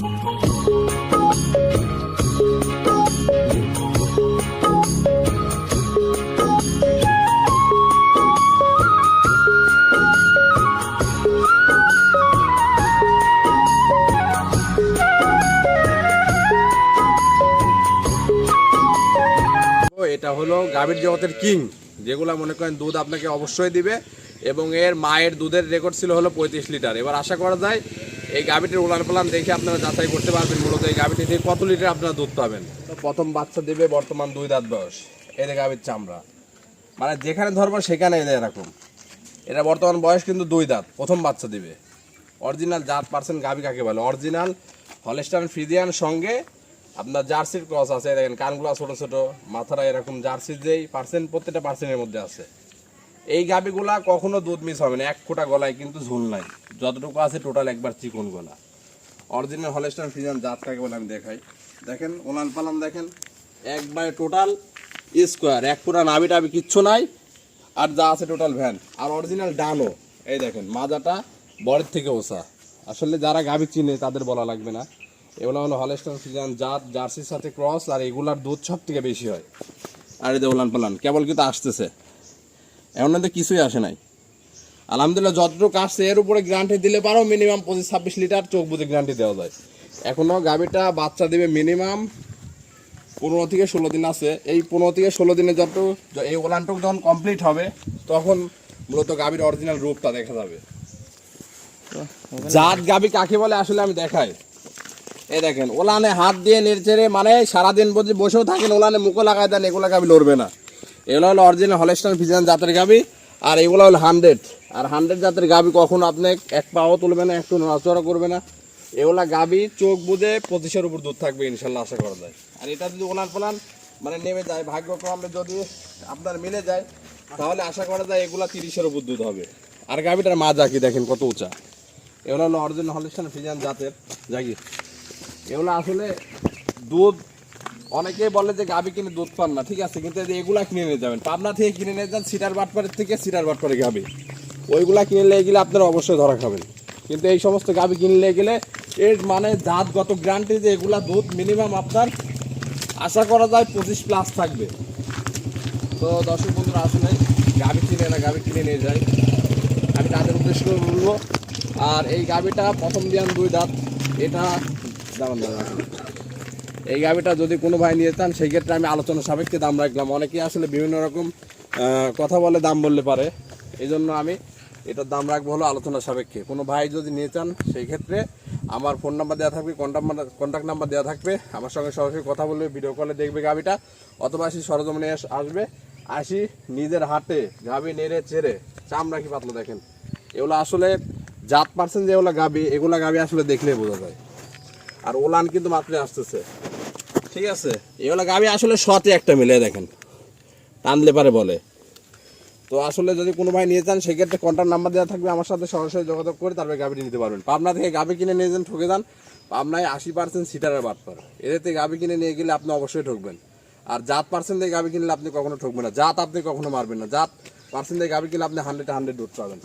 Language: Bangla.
এটা হলো গাভীর জগতের কিং। যেগুলো মনে করেন দুধ আপনাকে অবশ্যই দিবে। এবং এর মায়ের দুধের রেকর্ড ছিল হলো পঁয়ত্রিশ লিটার। এবার আশা করা যায়, এই গাভীটির উলান পালান দেখে আপনারা যাচাই করতে পারবেন, মূলত এই গাভীটি থেকে কত লিটার আপনারা দুধ পাবেন। প্রথম বাচ্চা দিবে বর্তমান দুই দাঁত বয়স এদের গাভীর চামড়া। মানে যেখানে ধরবো সেখানে এদের এরকম। এটা বর্তমান বয়স কিন্তু দুই দাঁত, প্রথম বাচ্চা দিবে। অরিজিনাল জাত পার্সেন্ট গাভী কাকে বলে? অরিজিনাল হলেস্টান ফ্রিজিয়ান সঙ্গে আপনার জার্সির ক্রস আছে দেখেন, কানগুলো ছোটো ছোটো, মাথাটা এরকম জার্সির যেই পার্সেন্ট, প্রত্যেকটা পার্সেন্টের মধ্যে আছে। এই গাভীগুলা কখনো দুধ মিস হবে না, এক ফোঁটা গলায় কিন্তু ঝুল নাই। যতটুকু আছে টোটাল একবার চিকন গলা। অরিজিনাল হলেস্টান জাত কাকে বলে আমি দেখাই। দেখেন, ওলান পালান দেখেন, একবারে টোটাল স্কোয়ার এক ফোঁটা নাবি টাবি কিচ্ছু নাই, আর যা আছে টোটাল ভ্যান আর অরিজিনাল ডানো এই দেখেন, মাজাটা বরের থেকে ওসা আসলে যারা গাভী চিনে, তাদের বলা লাগবে না। এগুলো হলো হলেস্টন ফ্রিজান জাত, জার্সির সাথে ক্রস আর এগুলার দুধ সব থেকে বেশি হয়। আর যে ওলান পালান, কেবল কিন্তু আসতেছে। এমন তো কিছুই আসে নাই। আলহামদুলিল্লাহ যতটুকু আসছে, এর উপরে গ্যারান্টি দিলে পারো মিনিমাম পঁচিশ, ছাব্বিশ লিটার চোখ বুঝে গ্যারান্টি দেওয়া যায়। এখনও গাভীটা বাচ্চা দেবে মিনিমাম পনেরো থেকে ষোলো দিন আছে। এই পনেরো থেকে ষোলো দিনে যত এই ওলানটুক যখন কমপ্লিট হবে, তখন মূলত গাভীর অরিজিনাল রূপটা দেখা যাবে। জাত গাভী কাকে বলে আসলে আমি দেখাই। এ দেখেন, ওলানে হাত দিয়ে নেড়েচেড়ে মানে সারাদিন বসেও থাকেন, ওলানে মুখো লাগায় দেন, এগুলো গাভী লড়বে না। এগুলো হলো অরিজিনাল হলেস্টান ফিজিয়ান জাতের গাভী আর এগুলো হলো হান্ড্রেড আর হান্ড্রেড জাতের গাবি কখনো আপনি এক পাও তুলবে না, একটু নড়াচড়া করবে না। এগুলা গাভী চোখ বুঝে পঁচিশের উপর দুধ থাকবে ইনশাল্লাহ, আশা করা যায়। আর এটা যদি ওলান ফোলান মানে নেমে যায়, ভাগ্যক্রমে যদি আপনার মিলে যায়, তাহলে আশা করা যায় এগুলা তিরিশের উপর দুধ হবে। আর গাভীটার মাজা কি দেখেন কত উঁচা। এগুলো হলো অরিজিনাল হলেস্টান ফিজিয়ান জাতের জাগি এগুলো আসলে দুধ অনেকে বলে যে গাভী কিনে দুধ পান না, ঠিক আছে, কিন্তু এগুলা কিনে নিয়ে যাবেন। পাবনা থেকে কিনে নিয়ে যান, সিটার বাটপাড়ের থেকে সিটার বাটপাড়ে গাভী। ওইগুলা কিনলে গেলে আপনারা অবশ্যই ধরা খাবেন। কিন্তু এই সমস্ত গাভী কিনলে গেলে এর মানে জাতগত গ্রান্টি যে এগুলা দুধ মিনিমাম আপনার, আশা করা যায় পঁচিশ প্লাস থাকবে। তো দর্শক বন্ধুরা, আসলে গাভী কিনে না, গাভী কিনে নিয়ে যায় আমি তাদের উদ্দেশ্য বলব, আর এই গাভীটা প্রথম দিয়ান দুই দাঁত, এটা দাঁড়ান দাঁড়ান। এই গাভিটা যদি কোনো ভাই নিয়ে চান সেই ক্ষেত্রে আমি আলোচনা সাপেক্ষে দাম রাখলাম। অনেকেই আসলে বিভিন্ন রকম কথা বলে দাম বললে পারে। এই জন্য আমি এটার দাম রাখব হলো আলোচনা সাপেক্ষে। কোনো ভাই যদি নিয়ে চান সেই ক্ষেত্রে আমার ফোন নাম্বার দেওয়া থাকবে কন্ট্যাক্ট কন্ট্যাক্ট নাম্বার দেওয়া থাকবে। আমার সঙ্গে সরাসরি কথা বলবে ভিডিও কলে দেখবে গাভিটা অথবা আসি সরজমিনে আসবে। আসি নিজের হাটে গাভি নেড়ে চেড়ে। চামড়া কি পাতলা দেখেন। এগুলো আসলে জাত পার্সেন্ট যেগুলো গাভি এগুলো গাভি আসলে দেখলেই বোঝা যায়। আর ওলান কিন্তু মাত্র আসতেছে। ঠিক আছে? এগুলো গাবি আসলে সতে একটা মিলে দেখেন। টানলে পারে বলে। তো আসলে যদি কোনো ভাই নিয়ে যান, সেক্ষেত্রে কন্ট্যাক্ট নাম্বার দেওয়া থাকবে, আমার সাথে সরাসরি যোগাযোগ করে তারপরে গাবিটি নিতে পারবেন। পাবনা থেকে গাবি কিনে নিয়ে যান, ঠকে যান। পাবনায় আশি পার্সেন্ট সিটারের বাদ পার। এদের থেকে গাবি কিনে নিয়ে গেলে আপনি অবশ্যই ঠকবেন। আর জাত পার্সেন্ট দিয়ে গাবি কিনলে আপনি কখনো ঠকবেন না। জাত আপনি কখনো মারবেন না। জাত পার্সেন্ট দিয়ে গাবি কিনলে আপনি হান্ড্রেড হান্ড্রেড দুধ পাবেন।